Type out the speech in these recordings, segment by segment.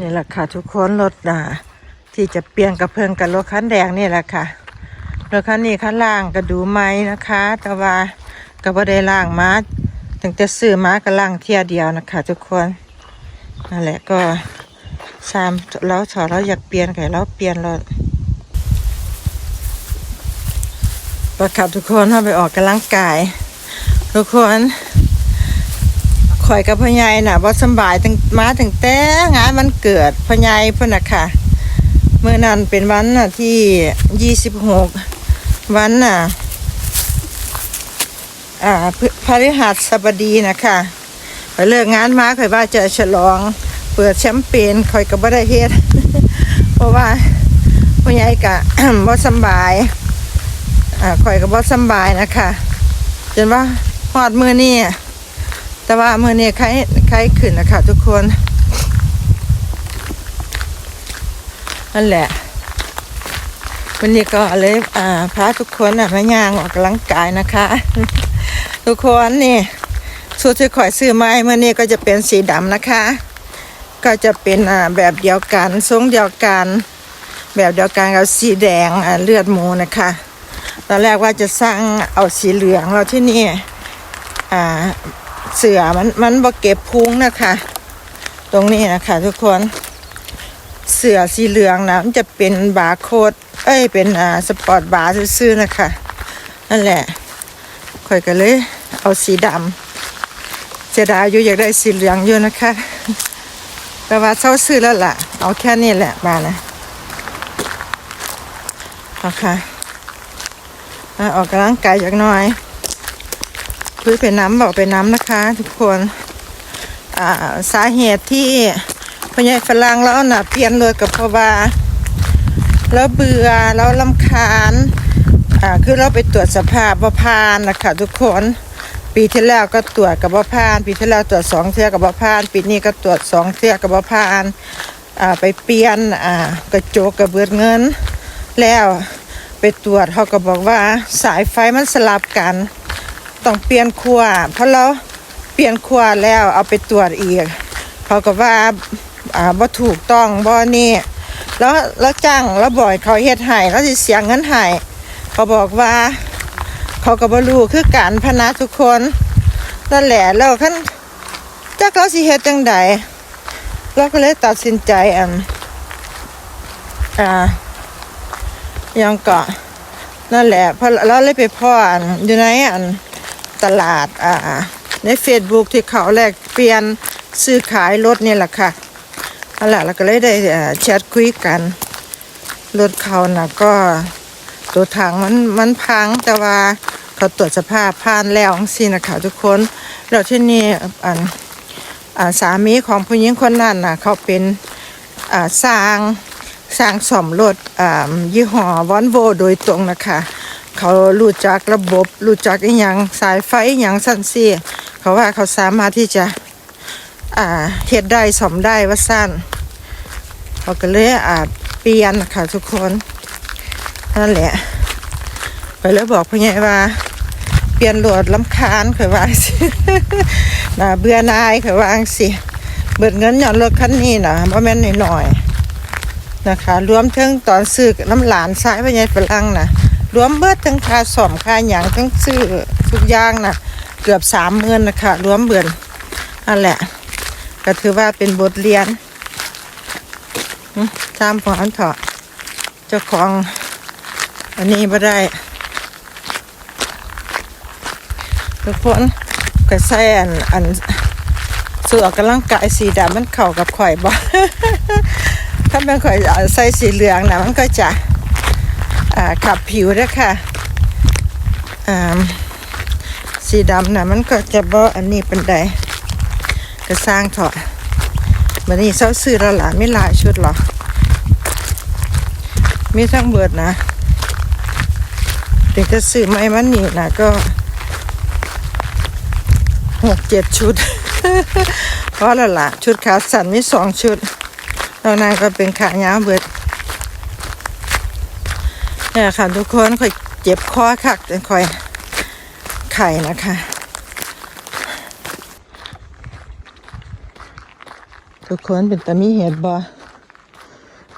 นี่แหละค่ะ ทุกคนรถอ่าที่จะเปลี่ยนกระเพื่องกับรถคันแดงนี่แหละค่ะรถคันนี้คันล่างก็ดูไหมนะคะ แต่ว่าก็บ่ได้ล่างมาถึงจะซื้อมาก็ล่างเที่ยเดียวนะคะ ทุกคนนั่นแหละก็สามแล้วสอเราอยากเปลี่ยนไก่เราเปลี่ยนรถประคับทุกคนเข้าไปออกกำลังกาย ทุกคน ข่อยกับพ่อใหญ่น่ะว่สบายตั้งมาตั้งแต่งานวันเกิดพ่อใหญ่เพิ่นน่ะค่ะเมื่อนั้นเป็นวันน่ะที่ยี่สิบหกวันน่ะอ่าพฤพฤหัสบดีนะคะข่อยเลิกงานมาข่อยว่าจะฉลอง เปิดแชมเปญข่อยก็บ่ได้เฮ็ดเพราะว่าพ่อใหญ่กะบ่สบายอ่าข่อยก็บ่สบายนะคะจนว่าฮอดมื้อนี้ แต่ว่ามือเนี้ใครใครขึ้นนะคะทุกคน นั่นแหละวันนี้ก็เลยอ่าพาทุกคนอะมาย่างออกกำลังกายนะคะ ทุกคนนี่สูตรที่ข่อยซื้อมาเมื่อนี้ก็จะเป็นสีดำนะคะ ก็จะเป็นอ่าแบบเดียวกันทรงเดียวกัน แบบเดียวกันกับสีแดงอ่าเลือดหมูนะคะตอนแรกว่าจะสร้างเอาสีเหลืองแล้วที่นี่อ่า เสือมันมันบ่เก็บพุงนะคะ ตรงนี้นะคะทุกคน เสือสีเหลืองนะมันจะเป็นบาร์โคดเอ้ยเป็นอ่าสปอร์ตบาร์ซื่อๆนะคะนั่นแหละข่อยก็เลยเอาสีดำเสียดายอยู่อยากได้สีเหลืองอยู่นะคะ แต่ว่าเศร้าซื้อแล้วล่ะ เอาแค่นี้แหละมานะเอาค่ะมาออกกำลังกายจากน่อย พื้นเป็นน้ำบอกเป็นน้ำนะคะ ทุกคนาสาเหตุที่พญายฝรั่งแล้วน่ะเปลี่ยนเลยกับพราะว่าแล้วเบื่อแล้วลำคาญอ่าคือเราไปตรวจสภาพว่พานนะคะทุกคนปีที่แล้วก็ตรวจกับว่พาน ปีที่แล้วตรวจสองเทื่อกับว่พาน ปีนี้ก็ตรวจสองเทื่อกับว่พานอ่าไปเปลี่ยนอ่ากระจกกระเบือเงิน แล้วไปตรวจเขาก็บอกว่าสายไฟมันสลับกัน ต้องเปลี่ยนขั้วเพราะเราเปลี่ยนขั้วแล้วเอาไปตรวจอีกเขาก็ว่าอ่าบ่ถูกต้องบ่นี่แล้วแล้วจ้างแล้วบ่อยเขาเฮ็ดให้แล้วสิเสียเงินให้เขาบอกว่า เขาก็บ่รู้คือการพนักทุกคนนั่นแหละแล้วคันจักเราสิเฮ็ดจังใดเราก็เลยตัดสินใจอันอ่ายังเกาะนั่นแหละเพราะเราเลยไปพ่ออันอยู่ในอัน ตลาดอ่าในเฟซบุ๊กที่เขาแลกเปลี่ยนซื้อขายรถนี่แหละค่ะนั่นแหละเราก็เลยได้แชทคุยกัน รถเขาน่ะก็ตัวถังมันมันพังแต่ว่าเขาตรวจสภาพผ่านแล้วสินะคะทุกคนแล้วที่นี่อันอ่าสามีของผู้หญิงคนนั้นน่ะเขาเป็นอ่าสร้างสร้างสมรถอ่ายี่ห้อวอนโวโดยตรงนะคะ เขารู้จักระบบรู้จักอีหยังสายไฟอหยังสั้นซี่เขาว่าเขาสามารถที่จะอ่าเฮ็ดได้สมได้ว่าสั้นเขาก็เลยอ่าเปลี่ยนนะคะทุกคนนั่นแหละไปเลยบอกพ่อใหญ่ว่า เปลี่ยนรถลำคาญเคยว่าสิน่าเบื่อนายเคยว่าสิเบิดเงินหย่อนรถคันนี้นะเพระแม่นหน่อยๆนะคะ รวมถึงตอนซื้อน้ำหลานสายพญายฝรั่งนะ รวมเบิดทั้งค่าสอมค่าหยังทั้งซื้อทุกอย่างนะเกือบสามหมื่นนะคะรวมเบิดนั่นแหละ ก็ถือว่าเป็นบทเรียนตามผอนเถอะเจ้าของ อันนี้ไม่ได้ ทุกคนก็ใส่อันอันเสื้อกกำลังกายสีดำมันเข้ากับข่อยบ่ถ้าเป็นข่อยใส่สีเหลืองนะมันก็จะ ขับผิวด้วยค่ะสีดำนะมันก็จะบ่อันนี้เป็นใดก็สร้างเถอะวันนี้เช้าซื้อล้วล่ะไม่หลายชุดหรอกมีทั้งเบิดนะถึงจะซื้อไม่มันนี่นะก็หกเจ็ดชุด เพราะละหล่ะชุดขาสั้นมีสองชุดตอนนั้นก็เป็นขายาวเบิด เนี่ยค่ะทุกคนค่อยเจ็บคอคักแต่ค่อยไข่นะคะ ทุกคนเป็นตามีเหตุบ่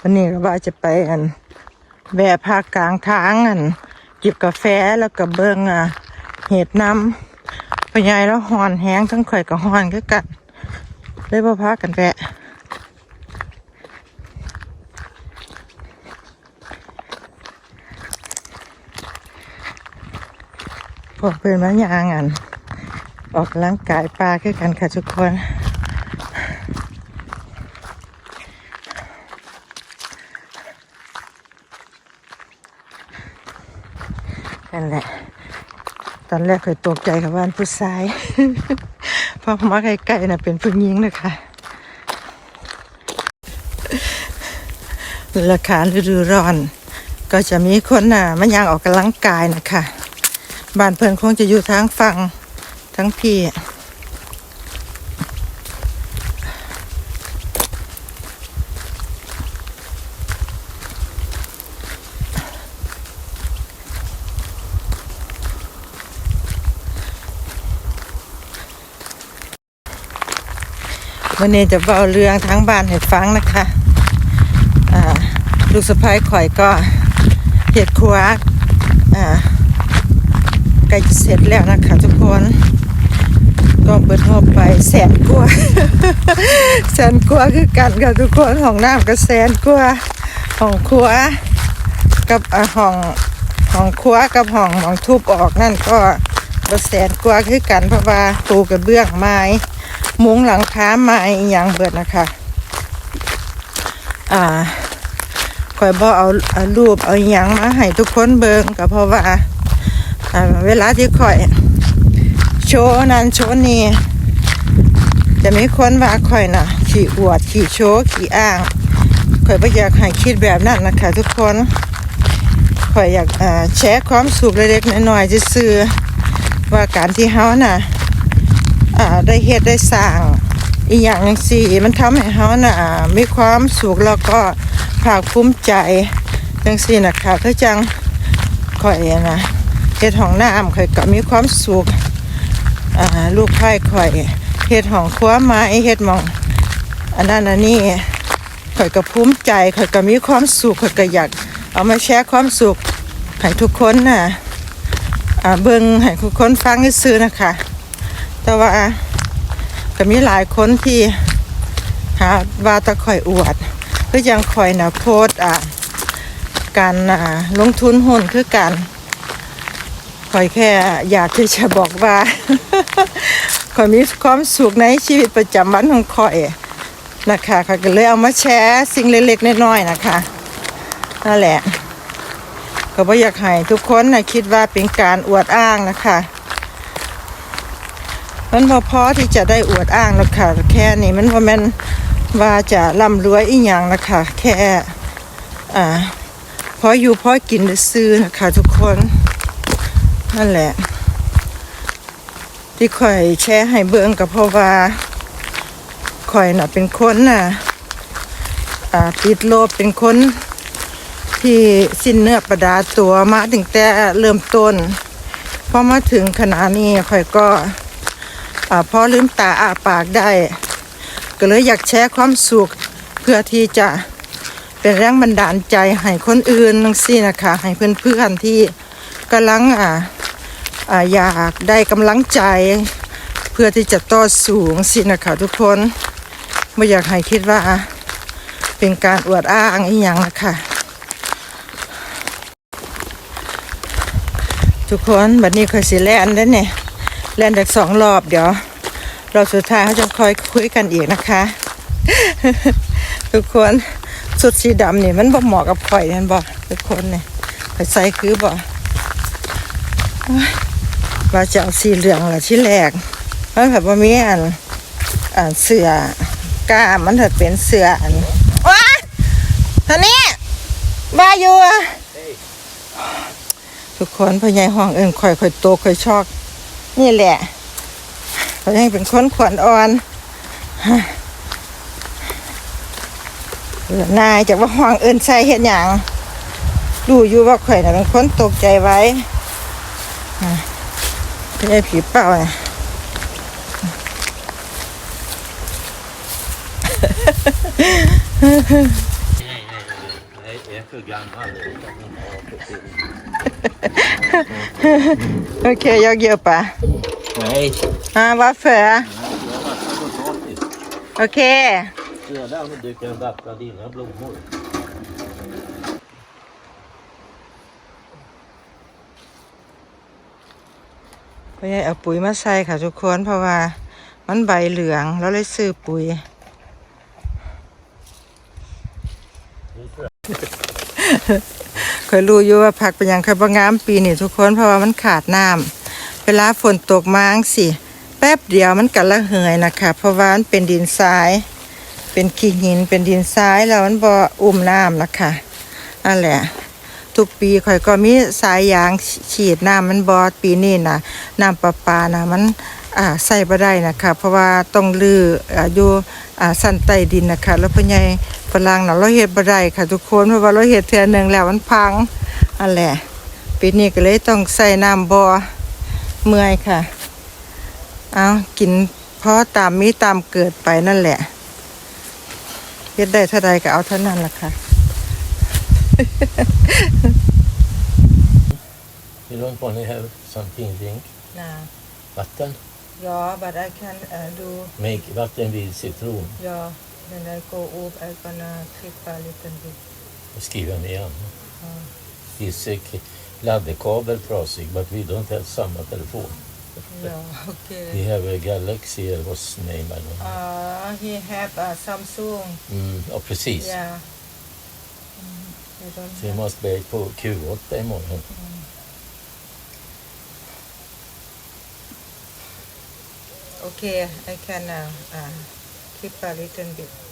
วันนี้ก็ว่าจะไปอันแวะภาคกลางทางอันจิบกาแฟแล้วก็เบิ่งอะเห็ดน้ำพยายแล้วหอนแห้งทั้งข่อยกับหอนก็กันเลยบ่พากันแวะ พวกเพื่อนมายางอัน ออกกำลังกายปลาคือกันค่ะทุกคนนั่นแหละ ตอนแรกเคยตกใจกับว่าผู้ชายเพราะมาใกล้ๆน่ะเป็นผู้หญิงนะคะราคาฤดูร้อน ก็จะมีคนน่ะมันยังออกกำลังกายนะคะ บ้านเพื่อนคงจะอยู่ทางฝั่งทั้งพี่วันนี้จะเบาเรื่องทั้งบ้านให้ฟังนะคะลูกสะพ้ายข่อยก็เห็ดครัวอ่า ใกล้จะเสร็จแล้วนะคะทุกคน ก็เปิดหอบไปแสนกว่าแสนกว่าคือกันค่ะทุกคนห้องน้ำก็แสนกว่าห้องครัว กับอ่าห้องห้องครัวกับห้องหมองทุบออกนั่นก็ก็แสนกว่าคือกันเพราะว่าปูกระเบื้องไม้ มุ้งหลังคาไม้อย่างเบิดนะคะ อ่าคอยบอกเอาเอารูปเอาอย่างมาให้ทุกคนเบิงก็เพราะว่า เวลาที่คอย โชว์นั้นโชว์นี้จะมีคนว่าคอยน่ะ ขี่อวด ขี่โชว์ขี่อ้างคอยไม่อยากให้คิดแบบนั้นนะคะทุกคนคอยอยากแชร์ความสุขเล็กๆน้อยๆจะซื้อว่าการที่เฮาน่ะอ่าได้เฮ็ดได้สร้างอีกอย่างหนึ่งสิมันทำให้เฮาน่ะอ่ามีความสุขแล้วก็ภาคภูมิใจจังซี่นะคะคือจังข่อยนะ เฮ็ดห้องน้ำข่อยก็มีความสุขอ่าลูกไผ่ข่อยเฮ็ดห้องครัวไม้เฮ็ดหมอง อันนั้นอันนี้ข่อยก็ภูมิใจข่อยก็มีความสุขข่อยก็อยากเอามาแชร์ความสุขให้ทุกคนน่ะอ่าเบิ่งให้ทุกคนฟังซื่อนะคะ แต่ว่าก็มีหลายคนที่หาว่าตะข่อยอวดคือยังข่อยนะโพสอะการอ่าลงทุนหุ้นคือกัน ข่อยแค่อยากที่จะบอกว่าข่อยมีความสุขในชีวิตประจำวันของข่อยนะคะข่อยก็เลยเอามาแชร์สิ่งเล็กๆน้อยๆนะคะนั่นแหละก็บ่อยากให้ทุกคนนะคิดว่าเป็นการอวดอ้างนะคะมันพอพอที่จะได้อวดอ้างแล้วค่ะแค่นี้มันว่ามันว่าจะร่ำรวยอีหยังนะคะแค่อ่าพออยู่พอกินซื้อนะคะทุกคน นั่นแหละ ที่ข่อยแชร์ให้เบิ่งกับเพราะว่าข่อยน่ะเป็นคนน่ะติดโลบเป็นคนที่สิ้นเนื้อประดาตัวมาตั้งแต่เริ่มต้นพอมาถึงขนาดนี้ข่อยก็พอลืมตาอาปากได้ ก็เลยอยากแชร์ความสุขเพื่อที่จะเป็นแรงบันดาลใจให้คนอื่นนังซี่นะคะ ให้เพื่อนๆที่กำลังอ่า อยากได้กำลังใจ เพื่อที่จะต่อสูงสินะคะทุกคนไม่อยากให้คิดว่าเป็นการอวดอ้างอีหยังนะคะทุกคนบัดนี้เคยสิแลนได้เนี่ยเล่นจากสองรอบเดี๋ยวรอบสุดท้ายเขาจะคอยคุยกันอีกนะคะ ทุกคนสุดสีดำนี่มันบ่เหมาะกับข่อยนั่นบ่ทุกคนเนี่ยข่ใส่คือบ่ ว่าจะเอาสีเหลืองละที่แรกมันแบบว่ามีอันอันเสือกล้ามมันถัดเป็นเสืออันว้าท่านี้บ้าอยู่อะทุกคนพ่อใหญ่ห้องเอิญข่อยข่อยโตข่อยชอก นี่แหละเขายังเป็นคนขวัญอ่อนฮะเอนายจากว่าห้องเอินใส่เห็นอย่างดูอยู่ว่าข่อยน่ะเป็นคนตกใจไว้ Jag är för gammal. Jag kan inte ha för till. โอเคยกเยอะปะ Nej. อ่าว่าเฟือ Jag har varit potatis. โอเค Sedan dyker en vackra dina blommor. ใหญ่เอาปุ๋ยมาใส่ค่ะทุกคนเพราะว่ามันใบเหลืองแล้วเลยซื้อปุ๋ยเคยรู้อยู่ว่าผักเป็นอย่างเคยบ่งามปีนี้ทุกคนเพราะว่ามันขาดน้ำเวลาฝนตกมาจั่งสิแป๊บเดียวมันก็ระเหยนะคะเพราะว่ามันเป็นดินทราย เป็นขี้หินเป็นดินทรายแล้วมันบ่อุ้มน้ำนะคะนั่นแหละ ทุกปีข่อยก็มีสายยางฉีดน้ำมันบอดปีนี้นะน้ำประปานะมันอ่าใส่บ่ได้นะคะเพราะว่าต้องลืออยู่อ่าสันใต้ดินนะคะ แล้วพ่อใหญ่ฝรั่งน่ะเราเฮ็ดบ่ได้ค่ะ ทุกคนเพราะว่าเราเฮ็ดเทื่อหนึ่งแล้วมันพังอันแหละปีนี้ก็เลยต้องใส่น้ำบอเมื่อยค่ะเอากินเพราะตามมีตามเกิดไปนั่นแหละเฮ็ดได้เท่าใดก็เอาเท่านั้นล่ะค่ะ don't to have something drink? นะ Vatten? Ja, but I can uh, do Make vatten vid citron. ja. When I go up, I gonna clip a little bit. Och skriva ner den. His uh, laddekabel trasig, but we don't have samma telefon. Ja, okay. We have a Galaxy, or what's name? I don't know. Uh, he have a Samsung. Mm, ja, precis. Yeah. Mm, I don't Så vi måste be på Q8 imorgon. Okay, I can uh, uh, clip a little bit.